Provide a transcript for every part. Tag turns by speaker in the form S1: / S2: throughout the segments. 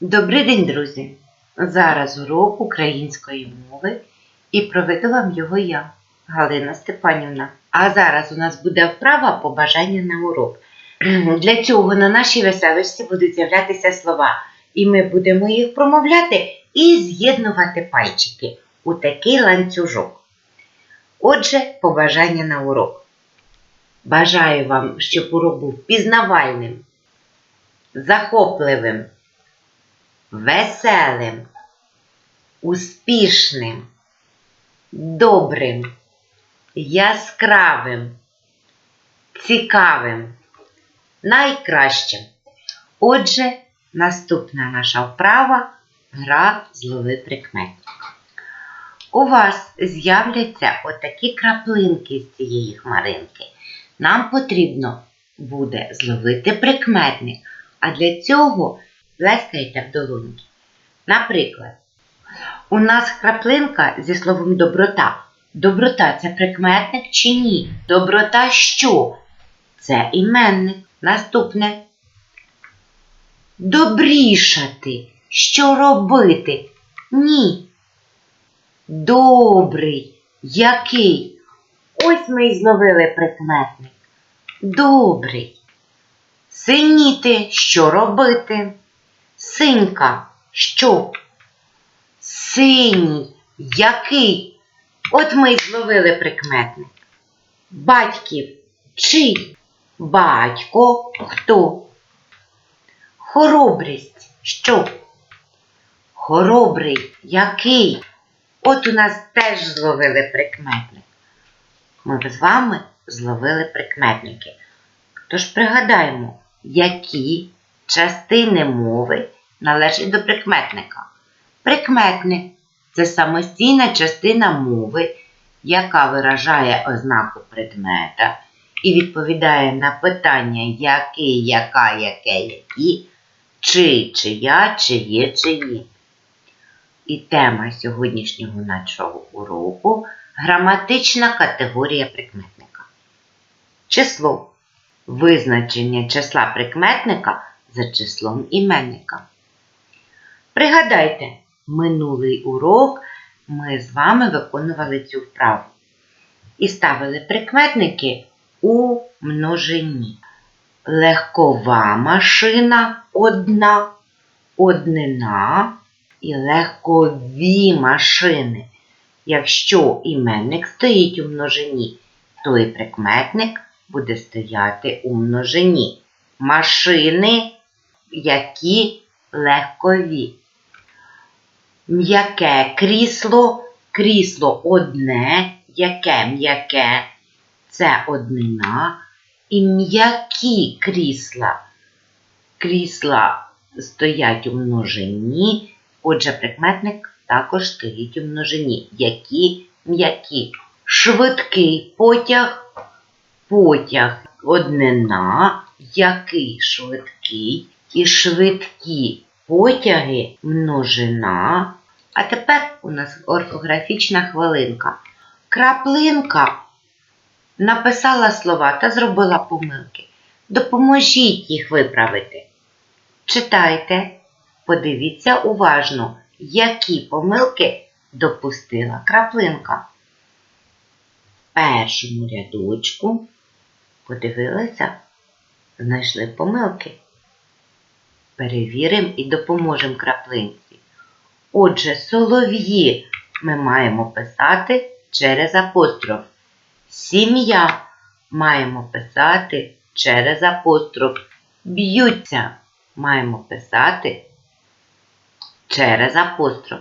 S1: Добрий день, друзі! Зараз урок української мови і проведу вам його я, Галина Степанівна. А зараз у нас буде вправа побажання на урок. Для цього на нашій веселості будуть з'являтися слова, і ми будемо їх промовляти і з'єднувати пальчики у такий ланцюжок. Отже, побажання на урок. Бажаю вам, щоб урок був пізнавальним, захопливим веселим, успішним, добрим, яскравим, цікавим, найкращим. Отже, наступна наша вправа гра злови прикметник. У вас з'являться отакі краплинки з цієї хмаринки. Нам потрібно буде зловити прикметник, а для цього плескайте в долоньки. Наприклад, у нас краплинка зі словом доброта. Доброта це прикметник чи ні? Доброта що? Це іменник. Наступне. Добрішати. Що робити? Ні. Добрий. Який? Ось ми й зловили прикметник. Добрий. Синіти. Що робити? Синька. Що? Синій. Який? От ми й зловили прикметник. Батьків. Чий? Батько хто? Хоробрість. Що? Хоробрий. Який? От у нас теж зловили прикметник. Ми з вами зловили прикметники. Тож пригадаємо, які частини мови належать до прикметника. Прикметник це самостійна частина мови, яка виражає ознаку предмета і відповідає на питання який, яка, яке, які, чи, чия, чиє, чиї. І тема сьогоднішнього нашого уроку граматична категорія прикметника. Число. Визначення числа прикметника за числом іменника. Пригадайте, минулий урок ми з вами виконували цю вправу і ставили прикметники у множині. Легкова машина одна, однина і легкові машини. Якщо іменник стоїть у множині, то і прикметник буде стояти у множині. Машини, які легкові. М'яке крісло, крісло одне, яке м'яке це однина. І м'які крісла. Крісла стоять у множині, отже, прикметник також стоїть у множині. Які м'які. Швидкий потяг, потяг однина, який швидкий і швидкі потяги множина. А тепер у нас орфографічна хвилинка. Краплинка написала слова та зробила помилки. Допоможіть їх виправити. Читайте, подивіться уважно, які помилки допустила краплинка. Першому рядочку подивилися, знайшли помилки. Перевіримо і допоможемо краплинці. Отже, солов'ї ми маємо писати через апостроф. Сім'я маємо писати через апостроф. Б'ються маємо писати через апостроф.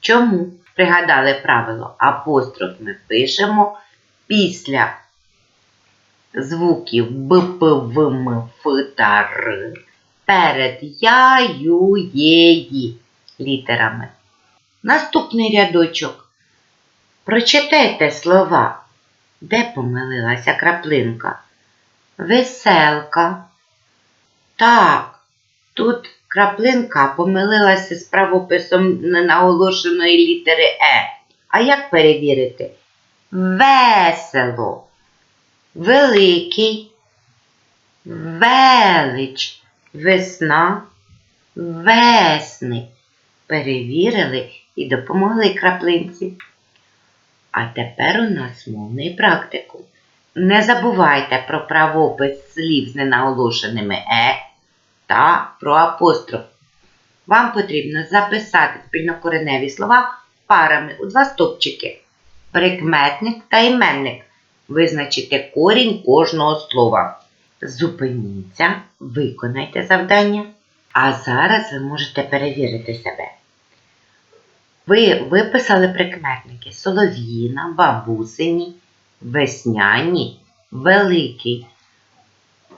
S1: Чому? Пригадали правило, апостроф ми пишемо після звуків Б, П, перед я, літерами. Наступний рядочок. Прочитайте слова, де помилилася краплинка. Веселка. Так, тут краплинка помилилася з правописом ненаголошеної літери Е. А як перевірити? Весело. Великий. Велич. Весна. весни. Перевірили і допомогли краплинці. А тепер у нас мовний практикум. Не забувайте про правопис слів з ненаголошеними е та про апостроф. Вам потрібно записати спільнокореневі слова парами у два стопчики. Прикметник та іменник. Визначите корінь кожного слова. Зупиніться, виконайте завдання. А зараз ви можете перевірити себе. Ви виписали прикметники солов'їна, бабусині, весняні, великий.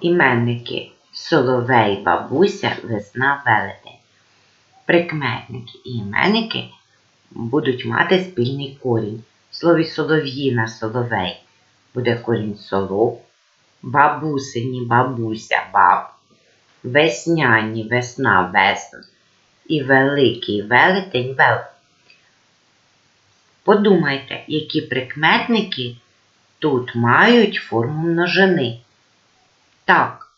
S1: Іменники соловей, бабуся, весна, велетень. Прикметники і іменники будуть мати спільний корінь. В слові солов'їна, соловей буде корінь солов, бабусині, бабуся, баб, весняні, весна, весн і великий велетень, велетень. Подумайте, які прикметники тут мають форму множини. Так,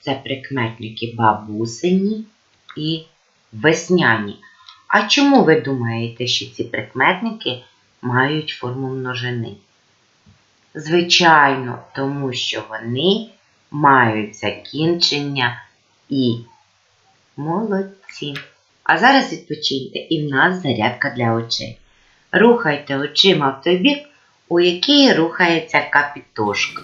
S1: це прикметники бабусині і весняні. А чому ви думаєте, що ці прикметники мають форму множини? Звичайно, тому що вони мають закінчення і. Молодці. А зараз відпочиньте і в нас зарядка для очей. Рухайте очима в той бік, у який рухається капітошка.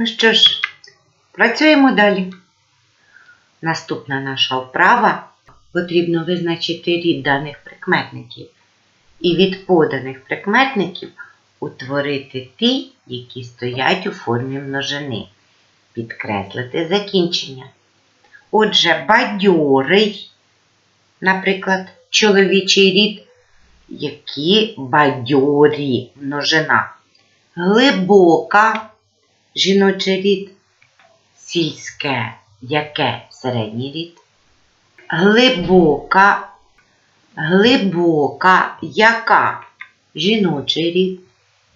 S1: Ну що ж, працюємо далі. Наступна наша вправа потрібно визначити рід даних прикметників і від поданих прикметників утворити ті, які стоять у формі множини. Підкреслити закінчення. Отже, бадьорий, наприклад, чоловічий рід, які бадьорі множина. Глибока жіночий рід, сільське, яке? Середній рід, глибока, глибока, яка? Жіночий рід,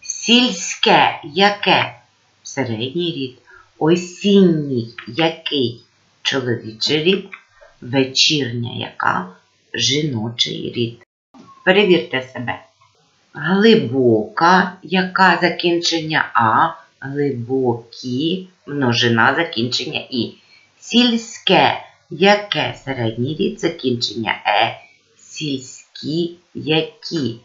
S1: сільське, яке? Середній рід, осінній, який? Чоловічий рід, вечірня, яка? Жіночий рід. Перевірте себе. Глибока, яка? Закінчення А, глибокі, множина закінчення І. Сільське, яке середній рід закінчення Е, сільські, які,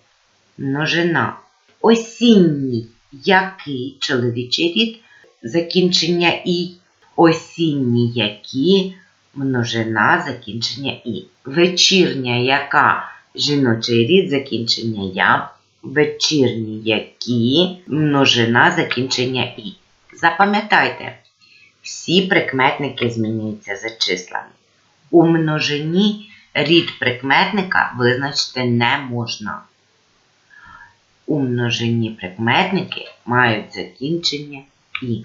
S1: множина. Осінній, який чоловічий рід закінчення І. Осінні, які, множина закінчення І. Вечірня, яка жіночий рід закінчення Я. Вечірні, які, множина закінчення І. Запам'ятайте, всі прикметники змінюються за числами. У множині рід прикметника визначити не можна. У множині прикметники мають закінчення І.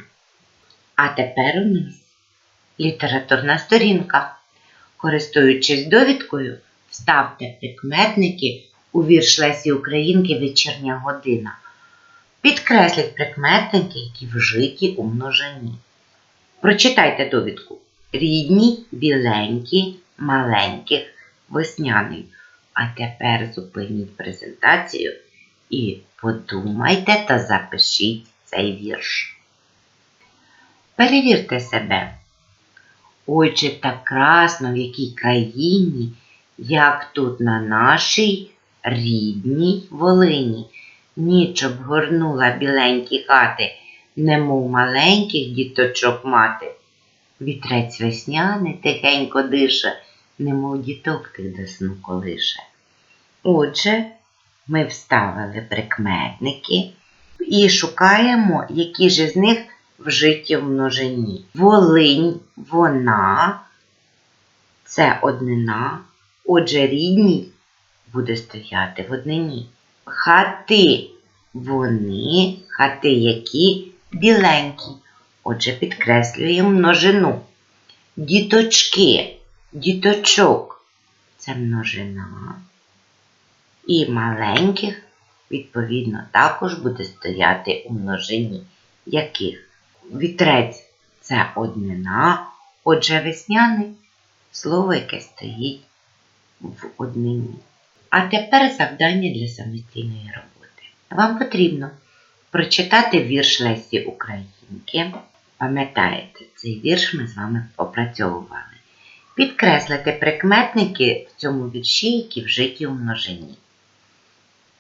S1: А тепер у нас літературна сторінка. Користуючись довідкою, вставте прикметники у вірш Лесі Українки Вечірня година. Підкресліть прикметники, які вжиті у множині. Прочитайте довідку. Рідні, біленькі, маленьких, весняний. А тепер зупиніть презентацію і подумайте та запишіть цей вірш. Перевірте себе. Ой, так красно в якій країні, як тут на нашій рідній Волині. Ніч обгорнула біленькі хати, немов маленьких діточок мати. Вітрець весняний тихенько дише, немов діток тих до сну колише. Отже, ми вставили прикметники і шукаємо, які ж з них вжиті в множині. Волинь, вона, це однина, отже, рідній буде стояти в однині. Хати, вони, хати які біленькі. Отже, підкреслюємо множину. Діточки, діточок це множина. І маленьких, відповідно, також буде стояти у множині. Яких? Вітрець це однина, отже, весняний слово, яке стоїть в однині. А тепер завдання для самостійної роботи. Вам потрібно прочитати вірш Лесі Українки. Пам'ятаєте, цей вірш ми з вами опрацьовували. Підкреслити прикметники в цьому вірші, які вжиті у множині.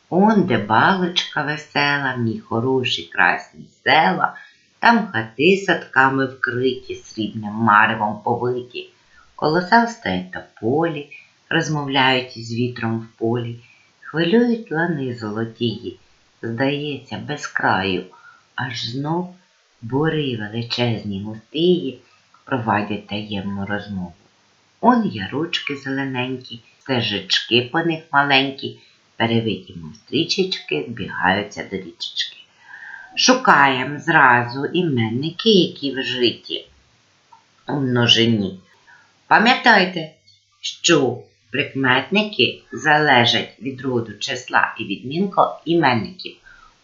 S1: Он, де балочка весела, мій хороші красні села, там хати садками вкриті, срібним маревом повиті. Колоса стоять на полі, розмовляють із вітром в полі, хвилюють лани золотії, здається, без краю, аж знов бори величезні густії провадять таємну розмову. Он яручки зелененькі, стежечки по них маленькі, перевиті мов стрічечки, збігаються до річечки. Шукаємо зразу іменники, які вжиті у множині. Пам'ятайте, що прикметники залежать від роду числа і відмінка іменників.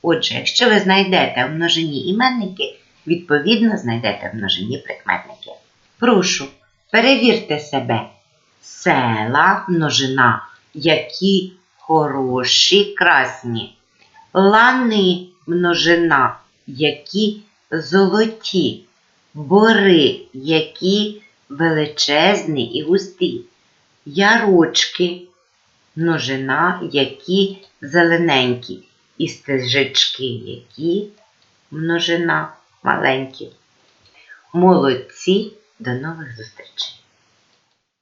S1: Отже, якщо ви знайдете в множині іменники, відповідно знайдете в множині прикметники. Прошу, перевірте себе. Села, множина, які хороші, красні. Лани, множина, які золоті. Бори, які величезні і густі. Ярочки, множина, які зелененькі. І стежечки, які множина маленькі. Молодці, до нових зустрічей!